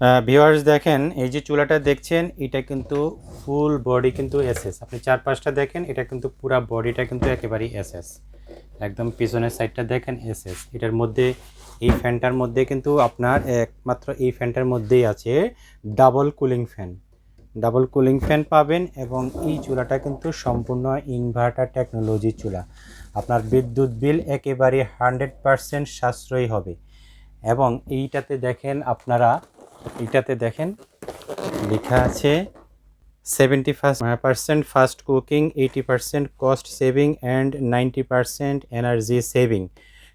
Viewers দেখেন, এই যে চুলাটা দেখছেন, এটা কিন্তু ফুল বডি কিন্তু এসএস আপনি চার পাঁচটা দেখেন, এটা কিন্তু পুরো বডিটা কিন্তু একেবারেই এসএস একদম পিছনের সাইডটা দেখেন এসএস এটার মধ্যে, এই ফ্যানটার মধ্যে কিন্তু আপনার একমাত্র এই ফ্যানটার মধ্যেই আছে double cooling fan double cooling fan পাবেন এবং এই চুলাটা কিন্তু সম্পূর্ণ ইনভার্টার টেকনোলজি চুলা। আপনার বিদ্যুৎ বিল একেবারে হান্ড্রেড পারসেন্ট সাশ্রয়ী হবে। এবং এইটাতে দেখেন আপনারা এইটাতে দেখেন, লেখা আছে seventy first percent fast cooking eighty percent cost saving and ninety percent energy saving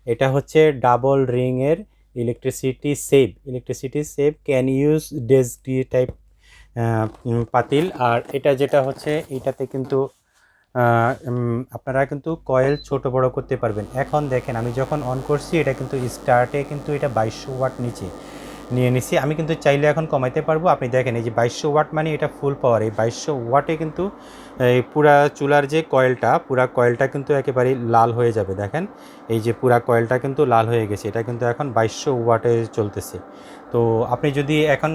এটা হচ্ছে ডাবল রিংয়ের electricity save electricity save can use ডেসডি type পাতিল। আর এটা যেটা হচ্ছে, এটাতে কিন্তু আপনারা কিন্তু কয়েল ছোট বড় করতে পারবেন। এখন দেখেন, আমি যখন অন করছি, এটা কিন্তু স্টার্টে কিন্তু এটা বাইশশো ওয়াট নিচে। নিয়ে নিছি। আমি কিন্তু চাইলে এখন কমাইতে পারব। আপনি দেখেন, এই যে বাইশশো ওয়াট মানে এটা ফুল পাওয়ার এই বাইশশো ওয়াটে কিন্তু, এই পুরা চুলার যে কয়েলটা, পুরা কয়েলটা কিন্তু একেবারেই লাল হয়ে যাবে। দেখেন, এই যে পুরা কয়েলটা কিন্তু লাল হয়ে গেছে। এটা কিন্তু এখন বাইশশো ওয়াটে চলতেছে। তো আপনি যদি এখন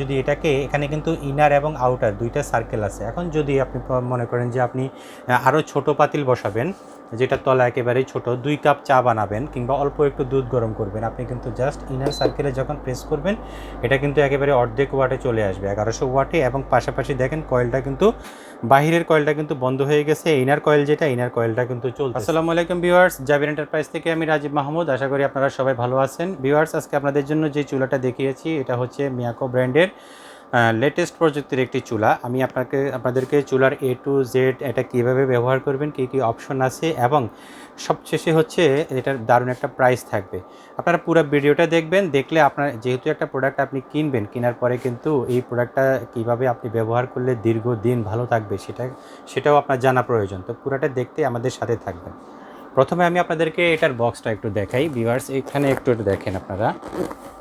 যদি এটাকে, এখানে কিন্তু ইনার এবং আউটার দুইটা সার্কেল আছে। এখন যদি আপনি মনে করেন যে আপনি আরও ছোট পাতিল বসাবেন যেটা তলা একেবারেই ছোট, দুই কাপ চা বানাবেন কিংবা অল্প একটু দুধ গরম করবেন। আপনি কিন্তু জাস্ট ইনার সার্কেলে যখন প্রেস করবেন, এটা কিন্তু একেবারে অর্ধেক ওয়াটে চলে আসবে, এগারোশো ওয়াটে এবং পাশাপাশি দেখেন কয়েলটা কিন্তু, বাহিরের কয়েলটা কিন্তু বন্ধ হয়ে গেছে ইনার কয়েল যেটা ইনার কয়েলটা কিন্তু চলছে আসসালামু আলাইকুম ভিউয়ার্স জাবির এন্টারপ্রাইজ থেকে আমি রাজীব মাহমুদ। আশা করি আপনারা সবাই ভালো আছেন। ভিউয়ার্স আজকে আপনাদের জন্য যে চুলাটা দেখিয়েছি, এটা হচ্ছে মিয়াকো ব্র্যান্ডের লেটেস্ট প্রযুক্তির একটি চুলা। আমি আপনাকে, আপনাদেরকে চুলার এ টু জেড এটা কীভাবে ব্যবহার করবেন, কী কী অপশন আছে এবং সবশেষে হচ্ছে এটার দারুণ একটা প্রাইস থাকবে। আপনারা পুরো ভিডিওটা দেখবেন, দেখলে আপনার যেহেতু একটা প্রোডাক্ট আপনি কিনবেন, কেনার পরে কিন্তু এই প্রোডাক্টটা কীভাবে আপনি ব্যবহার করলে দীর্ঘদিন ভালো থাকবে সেটা, সেটাও আপনার জানা প্রয়োজন। তো পুরোটা দেখতে আমাদের সাথে থাকবেন। প্রথমে আমি আপনাদেরকে এটার বক্সটা একটু দেখাই। ভিভার্স এখানে একটু দেখেন আপনারা।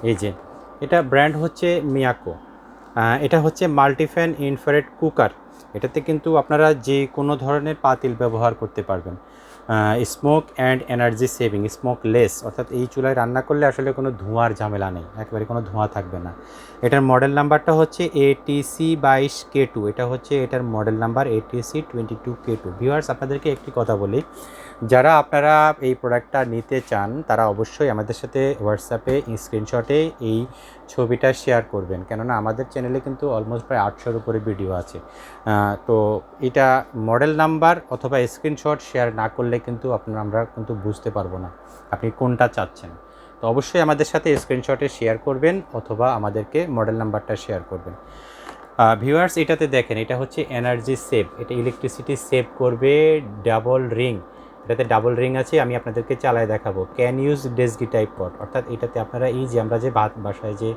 এই যে, এটা ব্র্যান্ড হচ্ছে মিয়াকো এটা হচ্ছে মাল্টিফ্যান ইনফ্রারেড কুকার। এটাতে কিন্তু আপনারা যে কোনো ধরনের পাতিল ব্যবহার করতে পারবেন। Smoke and energy saving smoke less অর্থাৎ এই চুলায় রান্না করলে আসলে কোনো ধোঁয়ার ঝামেলা নেই, একেবারে কোনো ধোঁয়া থাকবে না। এটার মডেল নাম্বারটা হচ্ছে এটিসি বাইশ কে টু এটা হচ্ছে এটার model number ATC twenty two K two viewers আপনাদেরকে একটি কথা বলি, যারা আপনারা এই প্রোডাক্টটা নিতে চান, তারা অবশ্যই আমাদের সাথে হোয়াটসঅ্যাপে স্ক্রিনশটে এই ছবিটা শেয়ার করবেন। কেননা আমাদের চ্যানেলে কিন্তু অলমোস্ট প্রায় আটশোর উপরে ভিডিও আছে। তো এটা মডেল নাম্বার অথবা স্ক্রিনশট শেয়ার না করলে কিন্তু আপনার আমরা কিন্তু বুঝতে পারব না আপনি কোনটা চাচ্ছেন। তো অবশ্যই আমাদের সাথে স্ক্রিনশটে শেয়ার করবেন অথবা আমাদেরকে মডেল নাম্বারটা শেয়ার করবেন। ভিউয়ার্স এটাতে দেখেন, এটা হচ্ছে এনার্জি সেভ এটা ইলেকট্রিসিটি সেভ করবে ডাবল রিং এটাতে ডাবল রিং আছে, আমি আপনাদেরকে চালায় দেখাবো। ক্যান ইউজ ডেসডি টাইপ পট অর্থাৎ এটাতে আপনারা এই যে আমরা যে ভাত, বাসায় যে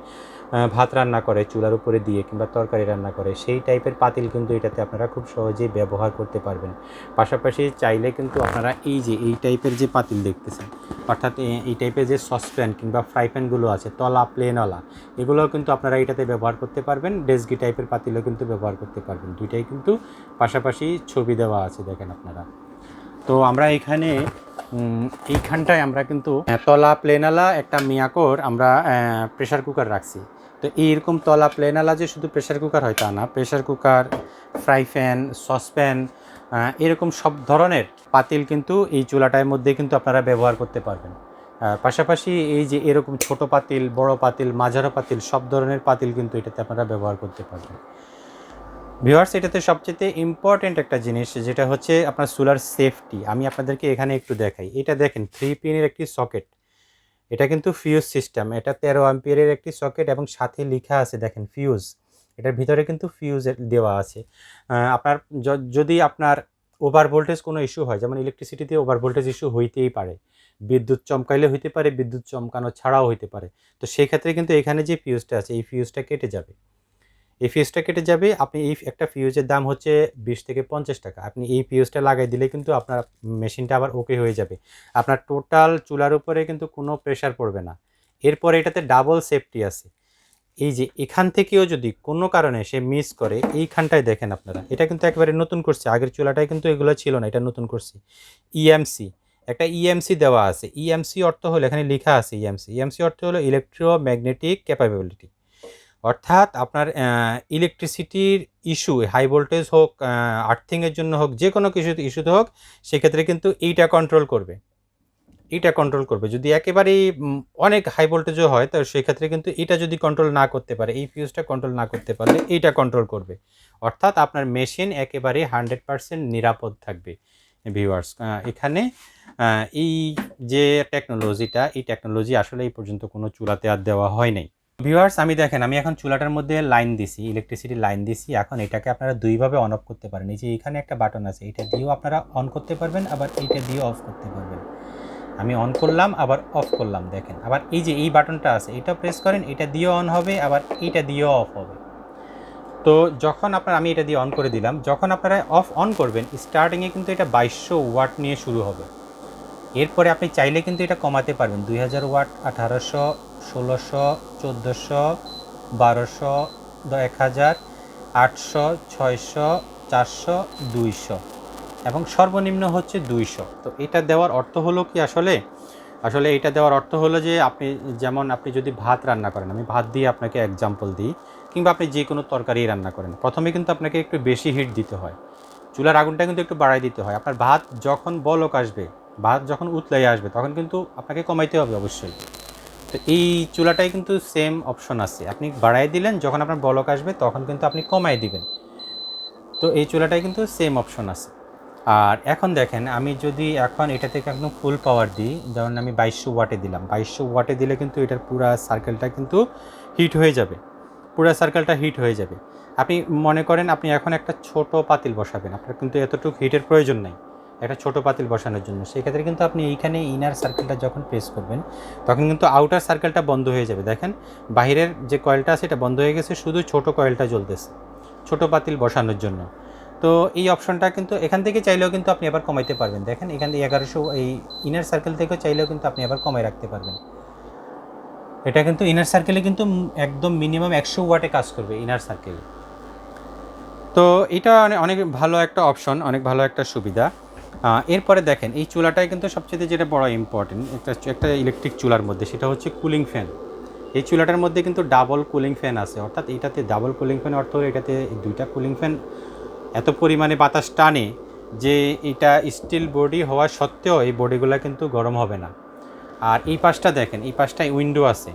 ভাত রান্না করে, চুলার উপরে দিয়ে কিংবা তরকারি রান্না করে, সেই টাইপের পাতিল কিন্তু এটাতে আপনারা খুব সহজেই ব্যবহার করতে পারবেন। পাশাপাশি চাইলে কিন্তু আপনারা এই যে, এই টাইপের যে পাতিল দেখতেছেন, অর্থাৎ এই টাইপের যে সসপ্যান কিংবা ফ্রাই প্যানগুলো আছে, তলা প্লেনওয়ালা এগুলোও কিন্তু আপনারা এটাতে ব্যবহার করতে পারবেন ডেসগি টাইপের পাতিলও কিন্তু ব্যবহার করতে পারবেন। দুইটাই কিন্তু পাশাপাশি ছবি দেওয়া আছে, দেখেন আপনারা। তো আমরা এখানে এইখানটায় আমরা কিন্তু তলা প্লেনালা একটা মিয়াকোর আমরা প্রেশার কুকার রাখছি। তো এইরকম তলা প্লেনালা যে শুধু প্রেশার কুকার হয় তা না pressure cooker fry pan saucepan এরকম সব ধরনের পাতিল কিন্তু এই চুলাটার মধ্যে কিন্তু আপনারা ব্যবহার করতে পারবেন। পাশাপাশি এই যে এরকম ছোট পাতিল, বড় পাতিল, মাঝারো পাতিল, সব ধরনের পাতিল কিন্তু এটাতে আপনারা ব্যবহার করতে পারবেন। ভিউয়ার্স এটাতে সবচেয়ে ইম্পর্ট্যান্ট একটা জিনিস, যেটা হচ্ছে আপনার সোলার সেফটি আমি আপনাদেরকে এখানে একটু দেখাই। এটা দেখেন থ্রি পিনের একটি সকেট এটা কিন্তু ফিউজ সিস্টেম এটা তেরো অ্যাম্পিয়ারের একটি সকেট এবং সাথে লেখা আছে, দেখেন ফিউজ এটার ভিতরে কিন্তু ফিউজ দেওয়া আছে। আপনার যদি আপনার ওভার ভোল্টেজ কোনো ইস্যু হয়, যেমন ইলেকট্রিসিটিতে ওভার ভোল্টেজ ইস্যু হইতেই পারে। বিদ্যুৎ চমকাইলে হইতে পারে, বিদ্যুৎ চমকানো ছাড়াও হইতে পারে। তো সেই ক্ষেত্রে কিন্তু এখানে যে ফিউজটা আছে, এই ফিউজটা কেটে যাবে। এই ফিউজটা কেটে যাবে, আপনি এই একটা ফিউজের দাম হচ্ছে বিশ থেকে পঞ্চাশ টাকা। আপনি এই ফিউজটা লাগাই দিলে কিন্তু আপনার মেশিনটা আবার ওকে হয়ে যাবে। আপনার টোটাল চুলার উপরে কিন্তু কোনো প্রেশার পড়বে না। এরপরে এটাতে ডাবল সেফটি আছে। এই যে এখান থেকেও যদি কোনো কারণে সে মিস করে, এইখানটায় দেখেন আপনারা, এটা কিন্তু একেবারে নতুন করছে। আগের চুলাটায় কিন্তু এগুলো ছিল না, এটা নতুন করছি। ইএমসি একটা ইএমসি দেওয়া আছে। ইএমসি অর্থ হলো, এখানে লেখা আছে ইএমসি ইএমসি অর্থ হলো ইলেকট্রোম্যাগনেটিক ক্যাপাবিলিটি অর্থাৎ আপনার ইলেকট্রিসিটির ইস্যু হাই ভোল্টেজ হোক আর্থিংয়ের জন্য হোক যে কোনো কিছু ইস্যুতে হোক, সেক্ষেত্রে কিন্তু এইটা কন্ট্রোল করবে। এইটা কন্ট্রোল করবে। যদি একেবারেই অনেক হাই ভোল্টেজও হয়, তো সেক্ষেত্রে কিন্তু এটা যদি কন্ট্রোল না করতে পারে, এই ফিউজটা কন্ট্রোল না করতে পারলে এইটা কন্ট্রোল করবে। অর্থাৎ আপনার মেশিন একেবারে হান্ড্রেড পারসেন্ট নিরাপদ থাকবে ভিউয়ার্স এখানে এই যে টেকনোলজিটা এই টেকনোলজি আসলে এই পর্যন্ত কোনো চুলাতে আর দেওয়া হয় নাই। ভিউয়ার্স আমি দেখেন, আমি এখন চুলাটার মধ্যে লাইন দিছি ইলেকট্রিসিটি লাইন দিছি। এখন এটাকে আপনারা দুইভাবে অন অফ করতে পারেন। এই যে এখানে একটা বাটন আছে, এটা দিয়েও আপনারা অন করতে পারবেন, আবার এইটা দিয়েও অফ করতে পারবেন। আমি অন করলাম, আবার অফ করলাম, দেখেন। আবার এই যে এই বাটনটা আছে, এটা প্রেস করেন, এটা দিয়েও অন হবে, আবার এইটা দিয়েও অফ হবে। তো যখন আপনার, আমি এটা দিয়ে অন করে দিলাম, যখন আপনারা অফ অন করবেন স্টার্টিংয়ে কিন্তু এটা বাইশশো ওয়াট নিয়ে শুরু হবে। এরপরে আপনি চাইলে কিন্তু এটা কমাতে পারবেন, দুই হাজার ওয়াট আঠারোশো ষোলোশো, চোদ্দোশো, বারোশো, এক হাজার, আটশো, ছয়শো, চারশো, দুইশো এবং সর্বনিম্ন হচ্ছে দুইশো। তো এটা দেওয়ার অর্থ হলো কি আসলে? আসলে এটা দেওয়ার অর্থ হলো যে আপনি যেমন আপনি যদি ভাত রান্না করেন, আমি ভাত দিয়ে আপনাকে এক্সাম্পল দিই, কিংবা আপনি যে কোনো তরকারি রান্না করেন, প্রথমে কিন্তু আপনাকে একটু বেশি হিট দিতে হয়। চুলার আগুনটা কিন্তু একটু বাড়াই দিতে হয়। আপনার ভাত যখন বলক আসবে, ভাত যখন উতলাই আসবে, তখন কিন্তু আপনাকে কমাইতে হবে অবশ্যই। তো এই চুলাটাই কিন্তু সেম অপশন আছে। আপনি বাড়াই দিলেন, যখন আপনার বলক আসবে, তখন কিন্তু আপনি কমাই দিবেন। তো এই চুলাটাই কিন্তু সেম অপশন আছে। আর এখন দেখেন, আমি যদি এখন এটা থেকে একদম ফুল পাওয়ার দিই যেমন আমি বাইশশো ওয়াটে দিলাম। বাইশশো ওয়াটে দিলে কিন্তু এটার পুরো সার্কেলটা কিন্তু হিট হয়ে যাবে। পুরো সার্কেলটা হিট হয়ে যাবে। আপনি মনে করেন, আপনি এখন একটা ছোট পাতিল বসাবেন। আপনার কিন্তু এতটুকু হিটের প্রয়োজন নাই। একটা ছোট পাতিল বসানোর জন্য। সেক্ষেত্রে কিন্তু আপনি এইখানে ইনার সার্কেলটা যখন প্রেস করবেন, তখন কিন্তু আউটার সার্কেলটা বন্ধ হয়ে যাবে। দেখেন বাইরের যে কয়েলটা আছে, এটা বন্ধ হয়ে গেছে, শুধু ছোট কয়েলটা জ্বলতেছে, ছোট পাতিল বসানোর জন্য। তো এই অপশনটা কিন্তু এখান থেকে চাইলেও কিন্তু আপনি আবার কমাইতে পারবেন। দেখেন, এখান থেকে এগারোশো, এই ইনার সার্কেল থেকেও চাইলেও কিন্তু আপনি আবার কমাই রাখতে পারবেন। এটা কিন্তু ইনার সার্কেলে কিন্তু একদম মিনিমাম একশো ওয়াটে কাজ করবে ইনার সার্কেলে তো এটা অনে- অনেক ভালো একটা অপশন অনেক ভালো একটা সুবিধা। এরপরে দেখেন, এই চুলাটাই কিন্তু সবচেয়ে যেটা বড় ইম্পর্টেন্ট একটা একটা ইলেকট্রিক চুলার মধ্যে, সেটা হচ্ছে কুলিং ফ্যান এই চুলাটার মধ্যে কিন্তু ডাবল কুলিং ফ্যান আছে, অর্থাৎ এটাতে ডাবল কুলিং ফ্যান অর্থ হলো এটাতে দুইটা কুলিং ফ্যান এত পরিমাণে বাতাস টানে যে এটা স্টিল বডি হওয়া সত্ত্বেও এই বডিগুলো কিন্তু গরম হবে না। আর এই পাশটা দেখেন, এই পাশটায় উইন্ডো আছে।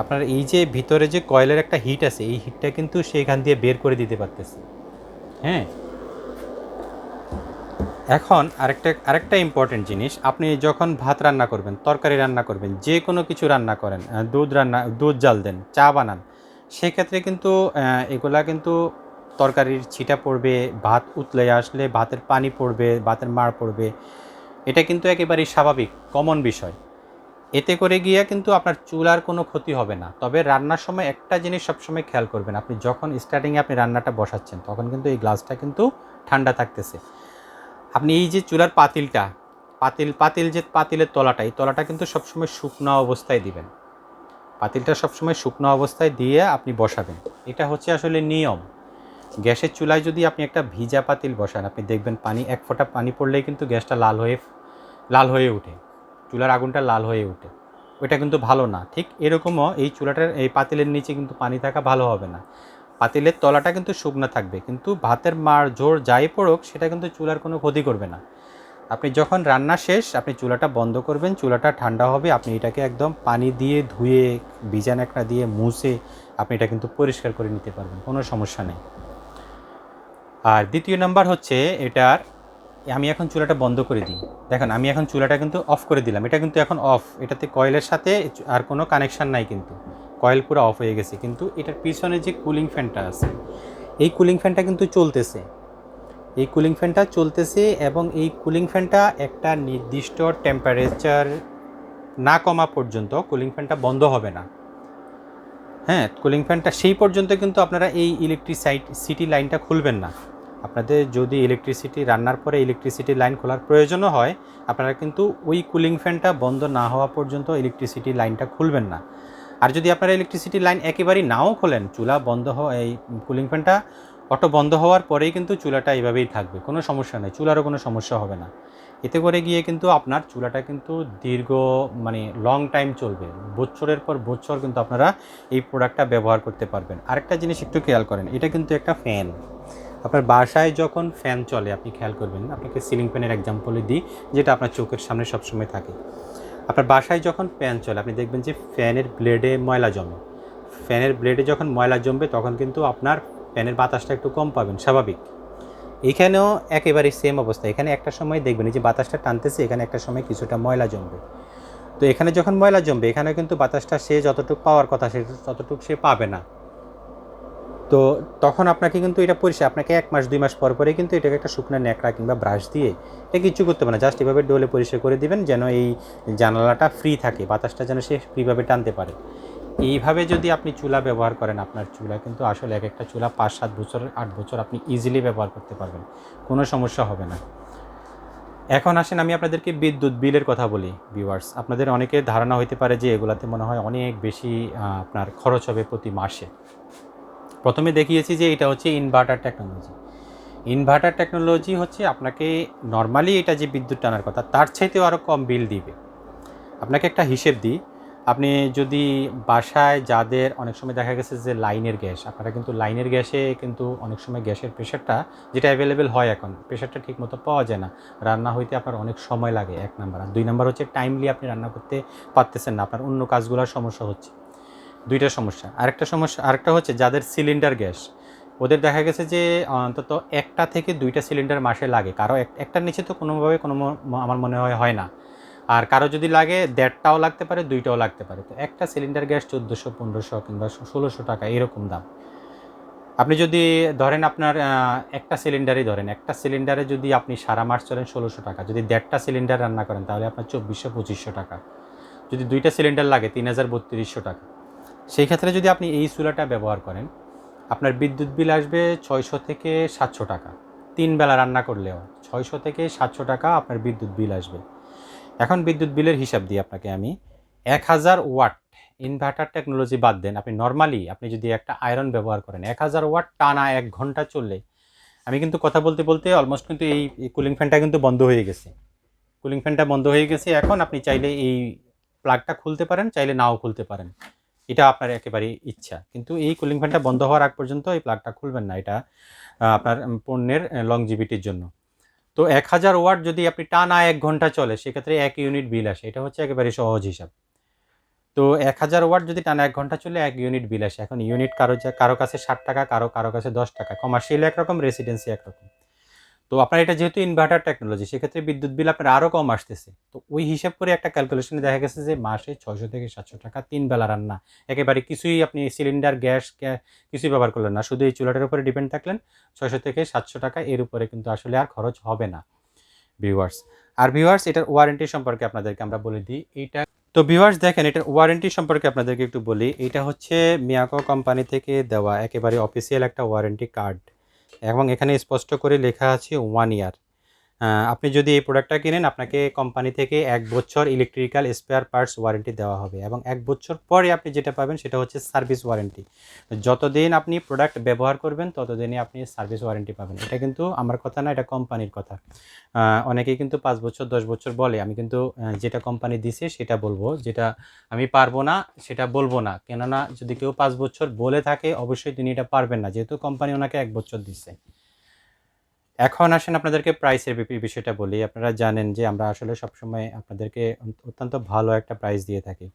আপনার এই যে ভিতরে যে কয়েলের একটা হিট আছে, এই হিটটা কিন্তু সেখান দিয়ে বের করে দিতে পারতেছে। হ্যাঁ? এখন আরেকটা আরেকটা ইম্পর্টেন্ট জিনিস, আপনি যখন ভাত রান্না করবেন, তরকারি রান্না করবেন, যে কোনো কিছু রান্না করেন দুধ রান্না, দুধ জাল দেন, চা বানান, সেক্ষেত্রে কিন্তু এগুলা কিন্তু তরকারির ছিটা পড়বে, ভাত উতলে আসলে ভাতের পানি পড়বে, ভাতের মার পড়বে, এটা কিন্তু একেবারেই স্বাভাবিক কমন বিষয়। এতে করে গিয়ে কিন্তু আপনার চুলার কোনো ক্ষতি হবে না। তবে রান্নার সময় একটা জিনিস সবসময় খেয়াল করবেন, আপনি যখন স্টার্টিংয়ে আপনি রান্নাটা বসাচ্ছেন, তখন কিন্তু এই গ্লাসটা কিন্তু ঠান্ডা থাকতেছে। আপনি এই যে চুলার পাতিলটা, পাতিল পাতিল যে পাতিলের তলাটা, এই তলাটা কিন্তু সবসময় শুকনো অবস্থায় দিবেন। পাতিলটা সবসময় শুকনো অবস্থায় দিয়ে আপনি বসাবেন। এটা হচ্ছে আসলে নিয়ম। গ্যাসের চুলায় যদি আপনি একটা ভিজা পাতিল বসান, আপনি দেখবেন পানি, এক ফোঁটা পানি পড়লেই কিন্তু গ্যাসটা লাল হয়ে লাল হয়ে ওঠে। চুলার আগুনটা লাল হয়ে ওঠে। ওইটা কিন্তু ভালো না। ঠিক এরকমও এই চুলাটার, এই পাতিলের নিচে কিন্তু পানি থাকা ভালো হবে না। পাতিলের তলাটা কিন্তু শুকনো থাকবে, কিন্তু ভাতের মার জোর যাই পড়ুক, সেটা কিন্তু চুলার কোনো ক্ষতি করবে না। আপনি যখন রান্না শেষ, আপনি চুলাটা বন্ধ করবেন, চুলাটা ঠান্ডা হবে, আপনি এটাকে একদম পানি দিয়ে ধুয়ে ভিজা একটা দিয়ে মুছে, আপনি এটা কিন্তু পরিষ্কার করে নিতে পারবেন, কোনো সমস্যা নেই। আর দ্বিতীয় নাম্বার হচ্ছে এটার, আমি এখন চুলাটা বন্ধ করে দিই। দেখেন, আমি এখন চুলাটা কিন্তু অফ করে দিলাম, এটা কিন্তু এখন অফ এটাতে কয়েলের সাথে আর কোনো কানেকশান নাই কিন্তু। কয়েল পুরো অফ হয়ে গেছে, কিন্তু এটার পিছনে যে কুলিং ফ্যানটা আছে, এই কুলিং ফ্যানটা কিন্তু চলতেছে। এই কুলিং ফ্যানটা চলতেছে এবং এই কুলিং ফ্যানটা একটা নির্দিষ্ট টেম্পারেচার না কমা পর্যন্ত কুলিং ফ্যানটা বন্ধ হবে না। হ্যাঁ কুলিং ফ্যানটা সেই পর্যন্ত কিন্তু আপনারা এই ইলেকট্রিসাইট সিটি লাইনটা খুলবেন না। আপনাদের যদি ইলেকট্রিসিটি রান্নার পরে ইলেকট্রিসিটি লাইন খোলার প্রয়োজনও হয়, আপনারা কিন্তু ওই কুলিং ফ্যানটা বন্ধ না হওয়া পর্যন্ত ইলেকট্রিসিটি লাইনটা খুলবেন না। আর যদি আপনারা ইলেকট্রিসিটি লাইন একেবারেই নাও খোলেন, চুলা বন্ধ হওয়া, এই কুলিং ফ্যানটা অটো বন্ধ হওয়ার পরেই কিন্তু চুলাটা এইভাবেই থাকবে, কোনো সমস্যা নেই, চুলারও কোনো সমস্যা হবে না। এতে করে গিয়ে কিন্তু আপনার চুলাটা কিন্তু দীর্ঘ মানে লং টাইম চলবে, বছরের পর বছর কিন্তু আপনারা এই প্রোডাক্টটা ব্যবহার করতে পারবেন। আরেকটা জিনিস একটু খেয়াল করেন, এটা কিন্তু একটা ফ্যান আপনার বাসায় যখন ফ্যান চলে, আপনি খেয়াল করবেন, আপনাকে সিলিং ফ্যানের এক্সাম্পলে দিই, যেটা আপনার চোখের সামনে সবসময় থাকে। আপনার বাসায় যখন ফ্যান চলে, আপনি দেখবেন যে ফ্যানের ব্লেডে ময়লা জমে। ফ্যানের ব্লেডে যখন ময়লা জমবে, তখন কিন্তু আপনার ফ্যানের বাতাসটা একটু কম পাবেন, স্বাভাবিক। এখানেও একেবারে সেম অবস্থা। এখানে একটা সময় দেখবেন, এই যে বাতাসটা টানতেছে, এখানে একটা সময় কিছুটা ময়লা জমবে। তো এখানে যখন ময়লা জমবে এখানে কিন্তু বাতাসটা সে যতটুকু পাওয়ার কথা, সে ততটুকু সে পাবে না। তো তখন আপনাকে কিন্তু এটা পরিষ্কার, আপনাকে এক মাস, দুই মাস পর পরে কিন্তু এটাকে একটা শুকনো ন্যাকড়া কিংবা ব্রাশ দিয়ে এটা কিছু করতে পারে না। জাস্ট এভাবে ডোলে পরিষ্কার করে দিবেন যেন এই জানালাটা ফ্রি থাকে, বাতাসটা যেন সে ফ্রিভাবে টানতে পারে। এইভাবে যদি আপনি চুলা ব্যবহার করেন, আপনার চুলা কিন্তু আসলে এক একটা চুলা পাঁচ, সাত বছর, আট বছর আপনি ইজিলি ব্যবহার করতে পারবেন, কোনো সমস্যা হবে না। এখন আসেন, আমি আপনাদেরকে বিদ্যুৎ বিলের কথা বলি ভিউয়ার্স আপনাদের অনেকের ধারণা হইতে পারে যে এগুলাতে মনে হয় অনেক বেশি আপনার খরচ হবে প্রতি মাসে। প্রথমে দেখিয়েছি যে এটা হচ্ছে ইনভার্টার টেকনোলজি ইনভার্টার টেকনোলজি হচ্ছে আপনাকে নর্মালি এটা যে বিদ্যুৎ টানার কথা, তার চাইতেও আরও কম বিল দিবে। আপনাকে একটা হিসেব দিই, আপনি যদি বাসায় যাদের অনেক সময় দেখা গেছে যে লাইনের গ্যাস, আপনারা কিন্তু লাইনের গ্যাসে কিন্তু অনেক সময় গ্যাসের প্রেশারটা যেটা অ্যাভেলেবেল হয় এখন, প্রেশারটা ঠিক মতো পাওয়া যায় না। রান্না হইতে আপনার অনেক সময় লাগে, এক নাম্বার। আর দুই নাম্বার হচ্ছে টাইমলি আপনি রান্না করতে পারতেছেন না, আপনার অন্য কাজগুলোর সমস্যা হচ্ছে। দুইটা সমস্যা। আরেকটা সমস্যা, আরেকটা হচ্ছে যাদের সিলিন্ডার গ্যাস, ওদের দেখা গেছে যে অন্তত একটা থেকে দুইটা সিলিন্ডার মাসে লাগে। কারও এক- একটার নিচে তো কোনোভাবে কোনো আমার মনে হয় হয় না। আর কারও যদি লাগে, দেড়টাও লাগতে পারে, দুইটাও লাগতে পারে। তো একটা সিলিন্ডার গ্যাস চোদ্দোশো, পনেরোশো কিংবা ষোলোশো টাকা এরকম দাম। আপনি যদি ধরেন আপনার একটা সিলিন্ডারই ধরেন, একটা সিলিন্ডারে যদি আপনি সারা মাস চলেন ষোলোশো টাকা। যদি দেড়টা সিলিন্ডার রান্না করেন, তাহলে আপনার চব্বিশশো, পঁচিশশো টাকা। যদি দুইটা সিলিন্ডার লাগে, তিন হাজার বত্রিশশো টাকা। সেই ক্ষেত্রে যদি আপনি এই চুলাটা ব্যবহার করেন, আপনার বিদ্যুৎ বিল আসবে ছয়শো থেকে সাতশো টাকা। তিন বেলা রান্না করলেও ছয়শো থেকে সাতশো টাকা আপনার বিদ্যুৎ বিল আসবে। এখন বিদ্যুৎ বিলের হিসাব দিই আপনাকে আমি। এক হাজার ওয়াট ইনভার্টার টেকনোলজি বাদ দেন, আপনি নর্মালি আপনি যদি একটা আয়রন ব্যবহার করেন, এক হাজার ওয়াট টানা এক ঘণ্টা চললে, আমি কিন্তু কথা বলতে বলতে অলমোস্ট কিন্তু এই কুলিং ফ্যানটা কিন্তু বন্ধ হয়ে গেছে। কুলিং ফ্যানটা বন্ধ হয়ে গেছে, এখন আপনি চাইলে এই প্লাগটা খুলতে পারেন, চাইলে নাও খুলতে পারেন। এটা আপনার একেবারেই ইচ্ছা। কিন্তু এই কুলিং ফ্যানটা বন্ধ হওয়ার আগ পর্যন্ত এই প্লাগটা খুলবেন না। এটা আপনার পণ্যের লংজিভিটির জন্য। তো এক হাজার ওয়াট যদি আপনি টানা এক ঘণ্টা চলে, সেক্ষেত্রে এক ইউনিট বিল আসে। এটা হচ্ছে একেবারে সহজ হিসাব। তো এক হাজার ওয়াট যদি টানা এক ঘণ্টা চলে, এক ইউনিট বিল আসে। এখন ইউনিট কারও কারও কাছে ষাট টাকা, কারও কারও কাছে দশ টাকা। কমার্শিয়াল একরকম রেসিডেন্সি একরকম। তো আপনার এটা যেহেতু ইনভার্টার টেকনোলজি সেক্ষেত্রে বিদ্যুৎ বিল আপনার আরও কম আসতেছে। তো ওই হিসাব করে একটা ক্যালকুলেশনে দেখা গেছে যে মাসে ছয়শো থেকে সাতশো টাকা তিন বেলা রান্না। একেবারে কিছুই আপনি সিলিন্ডার গ্যাস কিছুই ব্যবহার করলেন না। শুধু এই চুলাটার উপরে ডিপেন্ড থাকলেন ছয়শো থেকে সাতশো টাকা, এর উপরে কিন্তু আসলে আর খরচ হবে না। ভিউয়ার্স আর ভিউয়ার্স এটার ওয়ারেন্টি সম্পর্কে আপনাদেরকে আমরা বলে দিই এইটা তো ভিউয়ার্স দেখেন এটার ওয়ারেন্টি সম্পর্কে আপনাদেরকে একটু বলি, এটা হচ্ছে মিয়াকো কোম্পানি থেকে দেওয়া একেবারে অফিসিয়াল একটা ওয়ারেন্টি কার্ড এবং এখানে স্পষ্ট করে লেখা আছে ওয়ান ইয়ার আপনি যদি এই প্রোডাক্টটা কিনেন, আপনাকে কোম্পানি থেকে এক বছর ইলেকট্রিক্যাল স্পেয়ার পার্টস ওয়ারেন্টি দেওয়া হবে এবং এক বছর পরে আপনি যেটা পাবেন সেটা হচ্ছে সার্ভিস ওয়ারেন্টি যতদিন আপনি প্রোডাক্ট ব্যবহার করবেন, ততদিনই আপনি সার্ভিস ওয়ারেন্টি পাবেন। এটা কিন্তু আমার কথা না, এটা কোম্পানির কথা। অনেকেই কিন্তু পাঁচ বছর, দশ বছর বলে। আমি কিন্তু যেটা কোম্পানি দিছে সেটা বলব। যেটা আমি পারব না, সেটা বলব না। কেননা যদি কেউ পাঁচ বছর বলে থাকে, অবশ্যই তিনি এটা পারবেন না। যেহেতু কোম্পানি ওনাকে এক বছর দিচ্ছে এখন আসেন আপনাদেরকে প্রাইসের বিষয়টা বলি। আপনারা জানেন যে আমরা আসলে সবসময় আপনাদেরকে অত্যন্ত ভালো একটা প্রাইস দিয়ে থাকি।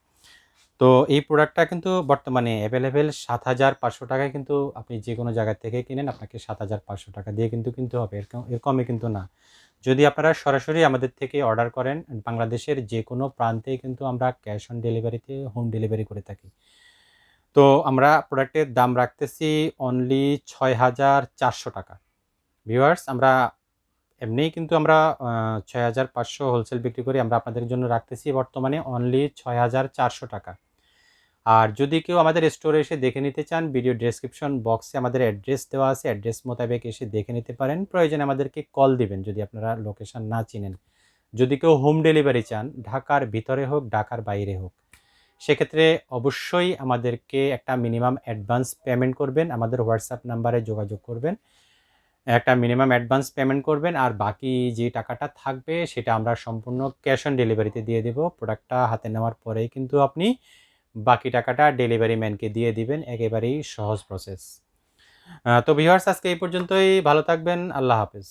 তো এই প্রোডাক্টটা কিন্তু বর্তমানে অ্যাভেলেবেল সাত হাজার পাঁচশো টাকায় কিন্তু আপনি যে কোনো জায়গা থেকে কিনেন, আপনাকে সাত হাজার পাঁচশো টাকা দিয়ে কিন্তু কিনতে হবে। এরকম এর কমে কিন্তু না। যদি আপনারা সরাসরি আমাদের থেকে অর্ডার করেন, বাংলাদেশের যে কোনো প্রান্তেই কিন্তু আমরা ক্যাশ অন ডেলিভারিতে হোম ডেলিভারি করে থাকি। তো আমরা প্রোডাক্টের দাম রাখতেছি অনলি ছয় হাজার চারশো টাকা। ভিউয়ার্স আমরা এমনিই কিন্তু আমরা ছয় হাজার পাঁচশো হোলসেল বিক্রি করি, আমরা আপনাদের জন্য রাখতেছি বর্তমানে অনলি ছয় হাজার চারশো টাকা। আর যদি কেউ আমাদের স্টোরে এসে দেখে নিতে চান ভিডিও ডেসক্রিপশন বক্সে আমাদের অ্যাড্রেস দেওয়া আছে অ্যাড্রেস মোতাবেক এসে দেখে নিতে পারেন। প্রয়োজনে আমাদেরকে কল দিবেন যদি আপনারা লোকেশন না চিনেন। যদি কেউ হোম ডেলিভারি চান, ঢাকার ভিতরে হোক, ঢাকার বাইরে হোক, সেক্ষেত্রে অবশ্যই আমাদেরকে একটা মিনিমাম অ্যাডভান্স পেমেন্ট করবেন। আমাদের হোয়াটসঅ্যাপ নাম্বারে যোগাযোগ করবেন। একটা মিনিমাম অ্যাডভান্স পেমেন্ট করবেন আর বাকি যে টাকাটা থাকবে সেটা আমরা সম্পূর্ণ ক্যাশ অন ডেলিভারিতে দিয়ে দেব। প্রোডাক্টটা হাতে নেওয়ার পরেই কিন্তু আপনি বাকি টাকাটা ডেলিভারি ম্যানকে দিয়ে দিবেন, একেবারেই সহজ প্রসেস তো ভিউয়ার্স আজকে এই পর্যন্তই। ভালো থাকবেন। আল্লাহ হাফেজ।